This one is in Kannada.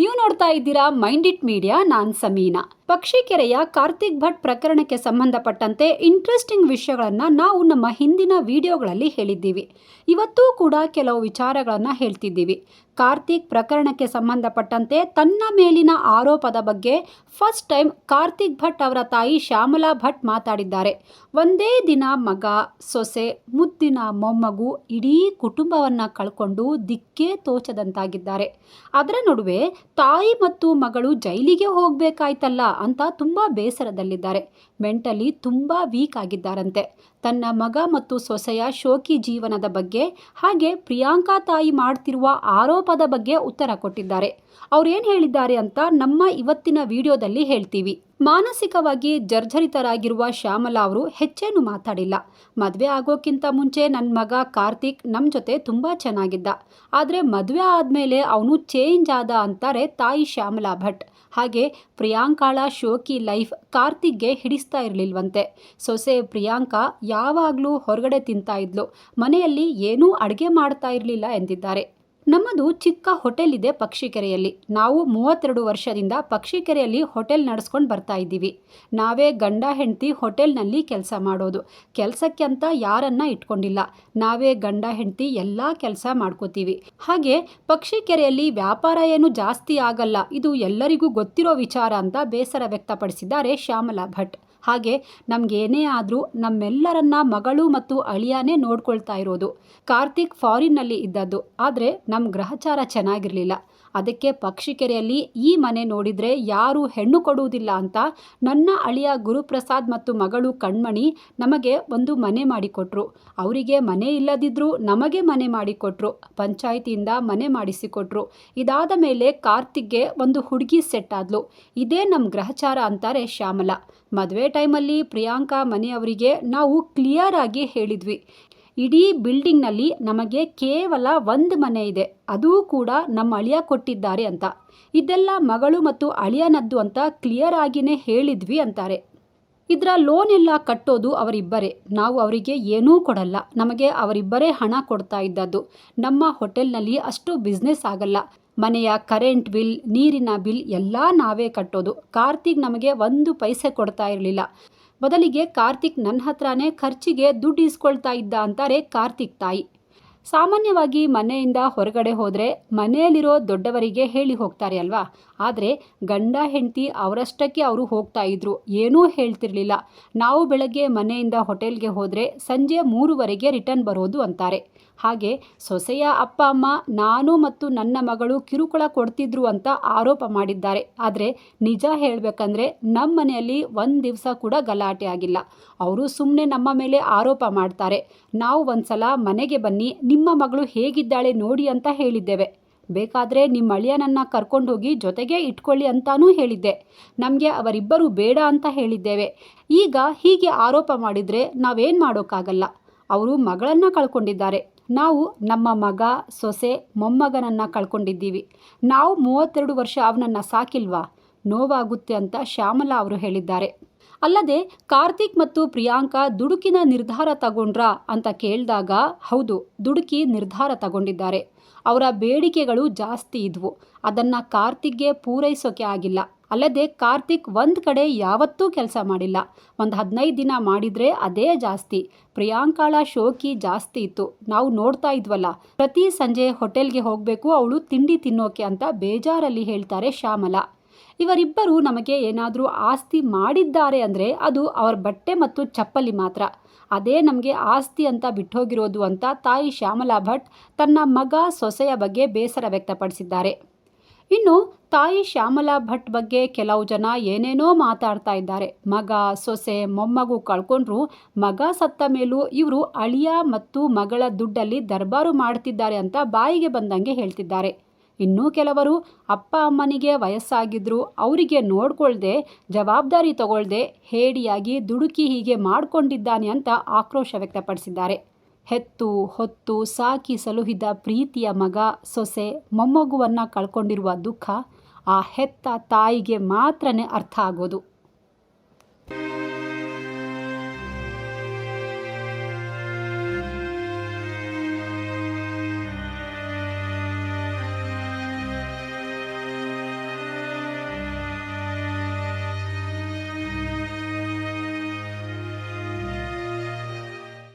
ನೀವು ನೋಡ್ತಾ ಇದ್ದೀರಾ ಮೈಂಡ್ ಇಟ್ ಮೀಡಿಯಾ, ನಾನ್ ಸಮೀನಾ. ಪಕ್ಷಿಕೆರೆಯ ಕಾರ್ತಿಕ್ ಭಟ್ ಪ್ರಕರಣಕ್ಕೆ ಸಂಬಂಧಪಟ್ಟಂತೆ ಇಂಟ್ರೆಸ್ಟಿಂಗ್ ವಿಷಯಗಳನ್ನು ನಾವು ನಮ್ಮ ಹಿಂದಿನ ವಿಡಿಯೋಗಳಲ್ಲಿ ಹೇಳಿದ್ದೀವಿ. ಇವತ್ತೂ ಕೂಡ ಕೆಲವು ವಿಚಾರಗಳನ್ನು ಹೇಳ್ತಿದ್ದೀವಿ. ಕಾರ್ತಿಕ್ ಪ್ರಕರಣಕ್ಕೆ ಸಂಬಂಧಪಟ್ಟಂತೆ ತನ್ನ ಮೇಲಿನ ಆರೋಪದ ಬಗ್ಗೆ ಫಸ್ಟ್ ಟೈಮ್ ಕಾರ್ತಿಕ್ ಭಟ್ ಅವರ ತಾಯಿ ಶ್ಯಾಮಲಾ ಭಟ್ ಮಾತಾಡಿದ್ದಾರೆ. ಒಂದೇ ದಿನ ಮಗ, ಸೊಸೆ, ಮುದ್ದಿನ ಮೊಮ್ಮಗು ಇಡೀ ಕುಟುಂಬವನ್ನು ಕಳ್ಕೊಂಡು ದಿಕ್ಕೇ ತೋಚದಂತಾಗಿದ್ದಾರೆ. ಅದರ ನಡುವೆ ತಾಯಿ ಮತ್ತು ಮಗಳು ಜೈಲಿಗೆ ಹೋಗಬೇಕಾಯ್ತಲ್ಲ ಅಂತ ತುಂಬ ಬೇಸರದಲ್ಲಿದ್ದಾರೆ. ಮೆಂಟಲಿ ತುಂಬ ವೀಕ್ ಆಗಿದ್ದಾರಂತೆ. ತನ್ನ ಮಗ ಮತ್ತು ಸೊಸೆಯ ಶೋಕಿ ಜೀವನದ ಬಗ್ಗೆ ಹಾಗೆ ಪ್ರಿಯಾಂಕಾ ತಾಯಿ ಮಾಡ್ತಿರುವ ಆರೋಪದ ಬಗ್ಗೆ ಉತ್ತರ ಕೊಟ್ಟಿದ್ದಾರೆ. ಅವ್ರೇನು ಹೇಳಿದ್ದಾರೆ ಅಂತ ನಮ್ಮ ಇವತ್ತಿನ ವಿಡಿಯೋದಲ್ಲಿ ಹೇಳ್ತೀವಿ. ಮಾನಸಿಕವಾಗಿ ಜರ್ಜರಿತರಾಗಿರುವ ಶ್ಯಾಮಲಾ ಅವರು ಹೆಚ್ಚೇನು ಮಾತಾಡಿಲ್ಲ. ಮದುವೆ ಆಗೋಕ್ಕಿಂತ ಮುಂಚೆ ನನ್ನ ಮಗ ಕಾರ್ತಿಕ್ ನಮ್ಮ ಜೊತೆ ತುಂಬ ಚೆನ್ನಾಗಿದ್ದ. ಆದರೆ ಮದುವೆ ಆದಮೇಲೆ ಅವನು ಚೇಂಜ್ ಆದ ಅಂತಾರೆ ತಾಯಿ ಶ್ಯಾಮಲಾ ಭಟ್. ಹಾಗೆ ಪ್ರಿಯಾಂಕಾಳ, ಶೋಕಿ ಲೈಫ್ ಕಾರ್ತಿಕ್ಗೆ ಹಿಡಿಸ್ತಾ ಇರಲಿಲ್ವಂತೆ. ಸೊಸೆ ಪ್ರಿಯಾಂಕಾ ಯಾವಾಗಲೂ ಹೊರಗಡೆ ತಿಂತಾ ಇದ್ಲು. ಮನೆಯಲ್ಲಿ ಏನೂ ಅಡುಗೆ ಮಾಡ್ತಾ ಇರಲಿಲ್ಲ ಎಂದಿದ್ದಾರೆ. ನಮ್ಮದು ಚಿಕ್ಕ ಹೋಟೆಲ್ ಇದೆ ಪಕ್ಷಿಕೆರೆಯಲ್ಲಿ. ನಾವು ಮೂವತ್ತೆರಡು ವರ್ಷದಿಂದ ಪಕ್ಷಿಕೆರೆಯಲ್ಲಿ ಹೋಟೆಲ್ ನಡೆಸ್ಕೊಂಡು ಬರ್ತಾ ಇದ್ದೀವಿ. ನಾವೇ ಗಂಡ, ಹೆಂಡತಿ ಹೋಟೆಲ್ನಲ್ಲಿ ಕೆಲಸ ಮಾಡೋದು. ಕೆಲಸಕ್ಕೆ ಅಂತ ಯಾರನ್ನ ಇಟ್ಕೊಂಡಿಲ್ಲ. ನಾವೇ ಗಂಡ, ಹೆಂಡತಿ ಎಲ್ಲ ಕೆಲಸ ಮಾಡ್ಕೋತೀವಿ. ಹಾಗೆ ಪಕ್ಷಿಕೆರೆಯಲ್ಲಿ ವ್ಯಾಪಾರ ಏನು ಜಾಸ್ತಿ ಆಗಲ್ಲ. ಇದು ಎಲ್ಲರಿಗೂ ಗೊತ್ತಿರೋ ವಿಚಾರ ಅಂತ ಬೇಸರ ವ್ಯಕ್ತಪಡಿಸಿದ್ದಾರೆ ಶ್ಯಾಮಲಾ ಭಟ್. ಹಾಗೆ ನಮಗೇನೇ ಆದರೂ ನಮ್ಮೆಲ್ಲರನ್ನ ಮಗಳು ಮತ್ತು ಅಳಿಯಾನೇ ನೋಡ್ಕೊಳ್ತಾ ಇರೋದು. ಕಾರ್ತಿಕ್ ಫಾರಿನ್ನಲ್ಲಿ ಇದ್ದದ್ದು. ಆದರೆ ನಮ್ಮ ಗ್ರಹಚಾರ ಚೆನ್ನಾಗಿರಲಿಲ್ಲ. ಅದಕ್ಕೆ ಪಕ್ಷಿಕೆರೆಯಲ್ಲಿ ಈ ಮನೆ ನೋಡಿದರೆ ಯಾರು ಹೆಣ್ಣು ಕೊಡುವುದಿಲ್ಲ ಅಂತ ನನ್ನ ಅಳಿಯ ಗುರುಪ್ರಸಾದ್ ಮತ್ತು ಮಗಳು ಕಣ್ಮಣಿ ನಮಗೆ ಒಂದು ಮನೆ ಮಾಡಿಕೊಟ್ರು. ಅವರಿಗೆ ಮನೆ ಇಲ್ಲದಿದ್ದರೂ ನಮಗೆ ಮನೆ ಮಾಡಿಕೊಟ್ರು. ಪಂಚಾಯಿತಿಯಿಂದ ಮನೆ ಮಾಡಿಸಿಕೊಟ್ರು. ಇದಾದ ಮೇಲೆ ಕಾರ್ತಿಕ್ಗೆ ಒಂದು ಹುಡುಗಿ ಸೆಟ್ ಆದ್ಲು. ಇದೇ ನಮ್ಮ ಗ್ರಹಚಾರ ಅಂತಾರೆ ಶ್ಯಾಮಲ. ಮದುವೆ ಟೈಮಲ್ಲಿ ಪ್ರಿಯಾಂಕಾ ಮನೆಯವರಿಗೆ ನಾವು ಕ್ಲಿಯರ್ ಆಗಿ ಹೇಳಿದ್ವಿ. ಇಡೀ ಬಿಲ್ಡಿಂಗ್ನಲ್ಲಿ ನಮಗೆ ಕೇವಲ ಒಂದು ಮನೆ ಇದೆ. ಅದೂ ಕೂಡ ನಮ್ಮ ಅಳಿಯ ಕೊಟ್ಟಿದ್ದಾರೆ ಅಂತ. ಇದೆಲ್ಲ ಮಗಳು ಮತ್ತು ಅಳಿಯನದ್ದು ಅಂತ ಕ್ಲಿಯರ್ ಆಗಿನೇ ಹೇಳಿದ್ವಿ ಅಂತಾರೆ. ಇದರ ಲೋನ್ ಎಲ್ಲ ಕಟ್ಟೋದು ಅವರಿಬ್ಬರೇ. ನಾವು ಅವರಿಗೆ ಏನೂ ಕೊಡಲ್ಲ. ನಮಗೆ ಅವರಿಬ್ಬರೇ ಹಣ ಕೊಡ್ತಾ ಇದ್ದದ್ದು. ನಮ್ಮ ಹೋಟೆಲ್ನಲ್ಲಿ ಅಷ್ಟು ಬಿಸ್ನೆಸ್ ಆಗಲ್ಲ. ಮನೆಯ ಕರೆಂಟ್ ಬಿಲ್, ನೀರಿನ ಬಿಲ್ ಎಲ್ಲ ನಾವೇ ಕಟ್ಟೋದು. ಕಾರ್ತಿಕ್ ನಮಗೆ ಒಂದು ಪೈಸೆ ಕೊಡ್ತಾ ಇರಲಿಲ್ಲ. ಬದಲಿಗೆ ಕಾರ್ತಿಕ್ ನನ್ನ ಹತ್ರನೇ ಖರ್ಚಿಗೆ ದುಡ್ಡು ಇಸ್ಕೊಳ್ತಾ ಇದ್ದ ಅಂತಾರೆ ಕಾರ್ತಿಕ್ ತಾಯಿ. ಸಾಮಾನ್ಯವಾಗಿ ಮನೆಯಿಂದ ಹೊರಗಡೆ ಹೋದರೆ ಮನೆಯಲ್ಲಿರೋ ದೊಡ್ಡವರಿಗೆ ಹೇಳಿ ಹೋಗ್ತಾರೆ ಅಲ್ವಾ? ಆದರೆ ಗಂಡ ಹೆಂಡತಿ ಅವರಷ್ಟಕ್ಕೆ ಅವರು ಹೋಗ್ತಾ ಇದ್ರು. ಏನೂ ಹೇಳ್ತಿರ್ಲಿಲ್ಲ. ನಾವು ಬೆಳಗ್ಗೆ ಮನೆಯಿಂದ ಹೋಟೆಲ್ಗೆ ಹೋದರೆ ಸಂಜೆ ಮೂರುವರೆಗೆ ರಿಟರ್ನ್ ಬರೋದು ಅಂತಾರೆ. ಹಾಗೆ ಸೊಸೆಯ ಅಪ್ಪ ಅಮ್ಮ, ನಾನು ಮತ್ತು ನನ್ನ ಮಗಳು ಕಿರುಕುಳ ಕೊಡ್ತಿದ್ರು ಅಂತ ಆರೋಪ ಮಾಡಿದ್ದಾರೆ. ಆದರೆ ನಿಜ ಹೇಳಬೇಕಂದ್ರೆ ನಮ್ಮ ಮನೆಯಲ್ಲಿ ಒಂದು ದಿವಸ ಕೂಡ ಗಲಾಟೆ ಆಗಿಲ್ಲ. ಅವರು ಸುಮ್ಮನೆ ನಮ್ಮ ಮೇಲೆ ಆರೋಪ ಮಾಡ್ತಾರೆ. ನಾವು ಒಂದ್ಸಲ ಮನೆಗೆ ಬನ್ನಿ, ನಿಮ್ಮ ಮಗಳು ಹೇಗಿದ್ದಾಳೆ ನೋಡಿ ಅಂತ ಹೇಳಿದ್ದೇವೆ. ಬೇಕಾದರೆ ನಿಮ್ಮ ಅಳಿಯನನ್ನು ಕರ್ಕೊಂಡೋಗಿ ಜೊತೆಗೆ ಇಟ್ಕೊಳ್ಳಿ ಅಂತಾನೂ ಹೇಳಿದ್ದೆ. ನಮಗೆ ಅವರಿಬ್ಬರು ಬೇಡ ಅಂತ ಹೇಳಿದ್ದೇವೆ. ಈಗ ಹೀಗೆ ಆರೋಪ ಮಾಡಿದರೆ ನಾವೇನು ಮಾಡೋಕ್ಕಾಗಲ್ಲ. ಅವರು ಮಗಳನ್ನು ಕಳ್ಕೊಂಡಿದ್ದಾರೆ. ನಾವು ನಮ್ಮ ಮಗ, ಸೊಸೆ, ಮೊಮ್ಮಗನನ್ನು ಕಳ್ಕೊಂಡಿದ್ದೀವಿ. ನಾವು ಮೂವತ್ತೆರಡು ವರ್ಷ ಅವನನ್ನು ಸಾಕಿಲ್ವಾ? ನೋವಾಗುತ್ತೆ ಅಂತ ಶ್ಯಾಮಲಾ ಅವರು ಹೇಳಿದ್ದಾರೆ. ಅಲ್ಲದೆ ಕಾರ್ತಿಕ್ ಮತ್ತು ಪ್ರಿಯಾಂಕಾ ದುಡುಕಿನ ನಿರ್ಧಾರ ತಗೊಂಡ್ರಾ ಅಂತ ಕೇಳಿದಾಗ, ಹೌದು, ದುಡುಕಿ ನಿರ್ಧಾರ ತಗೊಂಡಿದ್ದಾರೆ. ಅವರ ಬೇಡಿಕೆಗಳು ಜಾಸ್ತಿ ಇದ್ವು. ಅದನ್ನು ಕಾರ್ತಿಕ್ಗೆ ಪೂರೈಸೋಕೆ ಆಗಿಲ್ಲ. ಅಲ್ಲದೆ ಕಾರ್ತಿಕ್ ಒಂದು ಕಡೆ ಯಾವತ್ತೂ ಕೆಲಸ ಮಾಡಿಲ್ಲ. ಒಂದು ಹದಿನೈದು ದಿನ ಮಾಡಿದರೆ ಅದೇ ಜಾಸ್ತಿ. ಪ್ರಿಯಾಂಕಾಳ ಶೋಕಿ ಜಾಸ್ತಿ ಇತ್ತು. ನಾವು ನೋಡ್ತಾ ಇದ್ವಲ್ಲ. ಪ್ರತಿ ಸಂಜೆ ಹೋಟೆಲ್ಗೆ ಹೋಗಬೇಕು, ಅವಳು ತಿಂಡಿ ತಿನ್ನೋಕೆ ಅಂತ ಬೇಜಾರಲ್ಲಿ ಹೇಳ್ತಾರೆ ಶ್ಯಾಮಲ. ಇವರಿಬ್ಬರು ನಮಗೆ ಏನಾದರೂ ಆಸ್ತಿ ಮಾಡಿದ್ದಾರೆ ಅಂದರೆ ಅದು ಅವರ ಬಟ್ಟೆ ಮತ್ತು ಚಪ್ಪಲಿ ಮಾತ್ರ. ಅದೇ ನಮಗೆ ಆಸ್ತಿ ಅಂತ ಬಿಟ್ಟೋಗಿರೋದು ಅಂತ ತಾಯಿ ಶ್ಯಾಮಲಾ ಭಟ್ ತನ್ನ ಮಗ ಸೊಸೆಯ ಬಗ್ಗೆ ಬೇಸರ ವ್ಯಕ್ತಪಡಿಸಿದ್ದಾರೆ. ಇನ್ನು ತಾಯಿ ಶ್ಯಾಮಲಾ ಭಟ್ ಬಗ್ಗೆ ಕೆಲವು ಜನ ಏನೇನೋ ಮಾತಾಡ್ತಾ ಇದ್ದಾರೆ. ಮಗ, ಸೊಸೆ, ಮೊಮ್ಮಗು ಕಳ್ಕೊಂಡ್ರು ಮಗ ಸತ್ತ ಮೇಲೂ ಇವರು ಅಳಿಯ ಮತ್ತು ಮಗಳ ದುಡ್ಡಲ್ಲಿ ದರ್ಬಾರು ಮಾಡ್ತಿದ್ದಾರೆ ಅಂತ ಬಾಯಿಗೆ ಬಂದಂಗೆ ಹೇಳ್ತಿದ್ದಾರೆ. ಇನ್ನೂ ಕೆಲವರು ಅಪ್ಪ ಅಮ್ಮನಿಗೆ ವಯಸ್ಸಾಗಿದ್ರು ಅವರಿಗೆ ನೋಡ್ಕೊಳ್ದೆ, ಜವಾಬ್ದಾರಿ ತಗೊಳ್ದೆ, ಹೇಡಿಯಾಗಿ ದುಡುಕಿ ಹೀಗೆ ಮಾಡ್ಕೊಂಡಿದ್ದಾನೆ ಅಂತ ಆಕ್ರೋಶ ವ್ಯಕ್ತಪಡಿಸಿದ್ದಾರೆ. ಹೆತ್ತು, ಹೊತ್ತು ಸಾಕಿ ಸಲುಹಿದ ಪ್ರೀತಿಯ ಮಗ ಸೊಸೆ ಮೊಮ್ಮಗುವನ್ನು ಕಳ್ಕೊಂಡಿರುವ ದುಃಖ, ಆ ಹೆತ್ತ ತಾಯಿಗೆ ಮಾತ್ರನೇ ಅರ್ಥ ಆಗೋದು.